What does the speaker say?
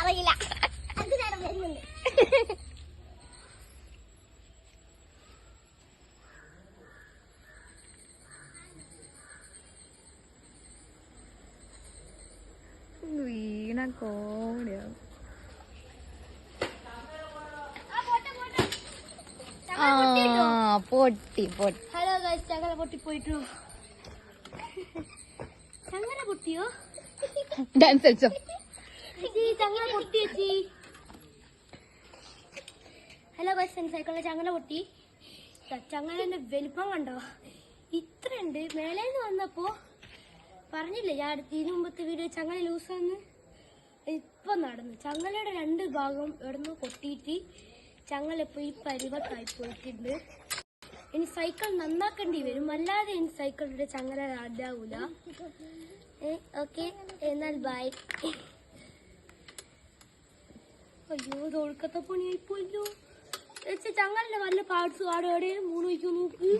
എനിക്കറിയില്ല അത് നേരം വരുന്നുണ്ട്. വീണ കോമഡിയാവും ആ പൊട്ടി പൊട്ടി. ഹലോ ഗൈസ് ചങ്ങല പൊട്ടി പോയിട്ടു ചങ്ങല പൊട്ടിയോ? ഡാൻസ് കളിച്ചോ? ഹലോ ബസ് സൈക്കിളിലെ ചങ്ങല പൊട്ടി ചങ്ങലന്റെ വലിപ്പം കണ്ടോ? ഇത്രയുണ്ട്. മേലേന്ന് വന്നപ്പോ പറഞ്ഞില്ലേ ഞാൻ ഇതിനു മുമ്പത്തെ വീഡിയോ ചങ്ങല ലൂസാന്ന് ഇപ്പൊ നടന്നു. ചങ്ങലയുടെ രണ്ട് ഭാഗം ഇവിടുന്ന് കൊട്ടിയിട്ട് ചങ്ങല ഇപ്പൊ ഈ പരിവത്തായി പോയിട്ടുണ്ട്. ഇനി സൈക്കിൾ നന്നാക്കേണ്ടി വരും. അല്ലാതെ ഇനി സൈക്കിളിന്റെ ചങ്ങല അതാവൂല ഓക്കെ എന്നാൽ ബൈ അയ്യോ ഇത് ഒഴുക്കത്തെ പണിയായി പോയല്ലോ ചങ്ങലിന്റെ വല്ല പാർട്സ് ആടെ എവിടെയും മൂന്ന് വയ്ക്കും നോക്ക്.